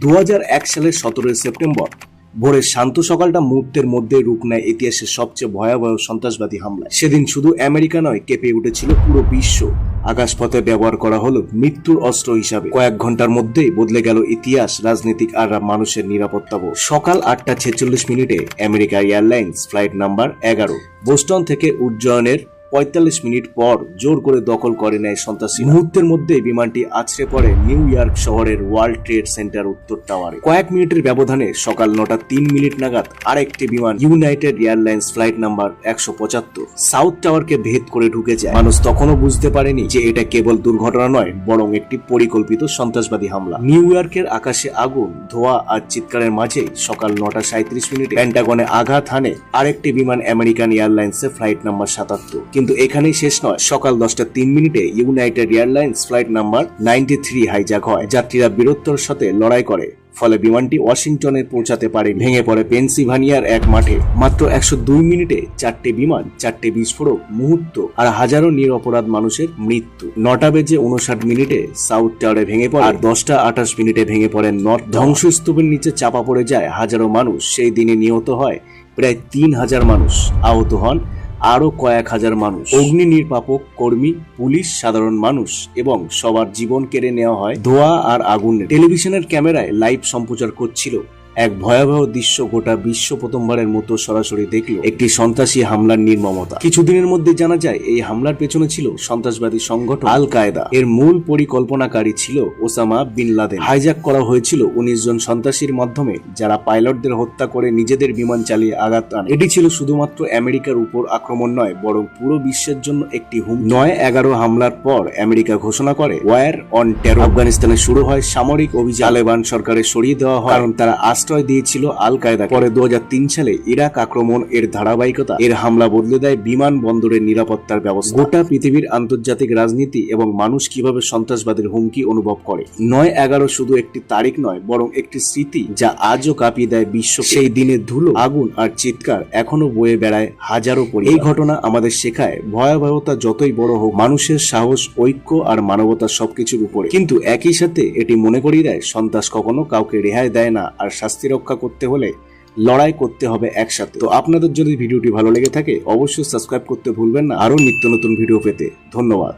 দু হাজার এক সালের সতেরোই সেপ্টেম্বর ভোরের শান্ত সকালটা মুহূর্তের মধ্যে রূপ নেয় ইতিহাসের সবচেয়ে ভয়াবহ সন্ত্রাসবাদী হামলা সেদিন শুধু আমেরিকা নয়, কেঁপে উঠেছিল পুরো বিশ্ব। আকাশপথে ব্যবহার করা হলো মৃত্যুর অস্ত্র হিসাবে। কয়েক ঘণ্টার মধ্যেই বদলে গেল ইতিহাস, রাজনীতিক আর মানুষের নিরাপত্তা বোধ। সকাল আটটা ছেচল্লিশ মিনিটে আমেরিকা এয়ারলাইন্স ফ্লাইট নাম্বার এগারো, বোস্টন থেকে উজ্জয়নের পঁয়তাল্লিশ মিনিট পর জোর করে দখল করে নেয় সন্ত্রাসী মুহূর্তের মধ্যে বিমানটি আছড়ে পড়ে নিউ ইয়র্ক শহরের ওয়ার্ল্ড ট্রেড সেন্টার উত্তর টাওয়ারে। কয়েক মিনিটের ব্যবধানে সকাল নটা তিন মিনিট নাগাদ আরেকটি বিমান ইউনাইটেড এয়ারলাইন্স ফ্লাইট নাম্বার একশো পঁচাত্তর সাউথ টাওয়ারকে ভেদ করে ঢুকে যায়। মানুষ তখনও বুঝতে পারেনি যে এটা কেবল দুর্ঘটনা নয়, বরং একটি পরিকল্পিত সন্ত্রাসবাদী হামলা। নিউ ইয়র্কের আকাশে আগুন, ধোয়া আর চিৎকারের মাঝে সকাল নটা সাঁত্রিশ মিনিটে প্যান্টাগনে আঘাত হানে আরেকটি বিমান আমেরিকান এয়ারলাইন্সের ফ্লাইট নাম্বার সাতাত্তর। কিন্তু এখানেই শেষ নয়। সকাল দশটা তিন মিনিটে United Airlines flight number ninety three hijack হয়। যাত্রীরা বীরত্বর সাথে লড়াই করে। ফলে বিমানটি ওয়াশিংটনে পৌঁছাতে পারে। ভেঙে পড়ে পেনসিলভানিয়ার এক মাঠে। মাত্র একশো দুই মিনিটে চারটে বিমান, চারটে বিস্ফোরক, মুহূর্ত আর হাজারো নিরপরাধ মানুষের মৃত্যু। নটা বেজে উনষাট মিনিটে সাউথ টাওয়ারে ভেঙে পড়ে। আর দশটা আঠাশ মিনিটে ভেঙে পড়ে নর্থ ধ্বংসস্তূপের নিচে চাপা পড়ে যায় হাজারো মানুষ। সেই দিনে নিহত হয় প্রায় তিন হাজার মানুষ। আহত হন আরও কয়েক হাজার মানুষ। অগ্নি নির্বাপক কর্মী, পুলিশ, সাধারণ মানুষ এবং সবার জীবন কেড়ে নেওয়া হয় ধোয়া আর আগুন টেলিভিশনের ক্যামেরায় লাইভ সম্প্রচার করছিল। এক ভয়াবহ দৃশ্য গোটা বিশ্ব প্রথমবারের মতো সরাসরি দেখল একটি সন্ত্রাসী হামলার নির্মমতা। কিছুদিনের মধ্যে জানা যায়, এই হামলার পেছনে ছিল সন্ত্রাসবাদী সংগঠন আল কায়দা। এর মূল পরিকল্পনাকারী ছিল ওসামা বিন লাদেন। হাইজ্যাক করা হয়েছিল উনিশ জন সন্ত্রাসীর মাধ্যমে, যারা পাইলটদের হত্যা করে নিজেদের বিমান চালিয়ে আঘাত আনে এটি ছিল শুধুমাত্র আমেরিকার উপর আক্রমণ নয়, বরং পুরো বিশ্বের জন্য একটি হুম নয় এগারো হামলার পর আমেরিকা ঘোষণা করে, ওয়ার অন টেরো আফগানিস্তানে শুরু হয় সামরিক অভিযান। তালেবান সরকারের সরিয়ে দেওয়া হয়, কারণ তারা আশ্রয় দিয়েছিল আল কায়দা পরে দু হাজার তিন সালে ইরাক আক্রমণ এর ধারাবাহিকতা এর হামলা বদলে দেয় বিমান বন্দরের নিরাপত্তার ব্যবস্থা। গোটা পৃথিবীর আন্তর্জাতিক রাজনীতি এবং মানুষ কীভাবে সন্ত্রাসবাদের হুমকি অনুভব করে। নয় এগারো শুধু একটি তারিখ নয় বরং একটি স্মৃতি যা আজও কাঁপিয়ে দেয় বিশ্ব সেই দিনের ধুলো আগুন আর চিৎকার এখনও বয়ে বেড়ায় হাজারো পরি এই ঘটনা আমাদের শেখায় ভয়াবহতা যতই বড় হোক মানুষের সাহস ঐক্য আর মানবতা সবকিছুর উপরে। কিন্তু একই সাথে এটি মনে করিয়ে দেয় সন্ত্রাস কখনো কাউকে রেহাই দেয় না আর শাস্তি রক্ষা করতে হলে লড়াই করতে হবে একসাথে। তো আপনাদের যদি ভিডিওটি ভালো লেগে থাকে, অবশ্যই সাবস্ক্রাইব করতে ভুলবেন না। আরও নিত্য নতুন ভিডিও পেতে ধন্যবাদ।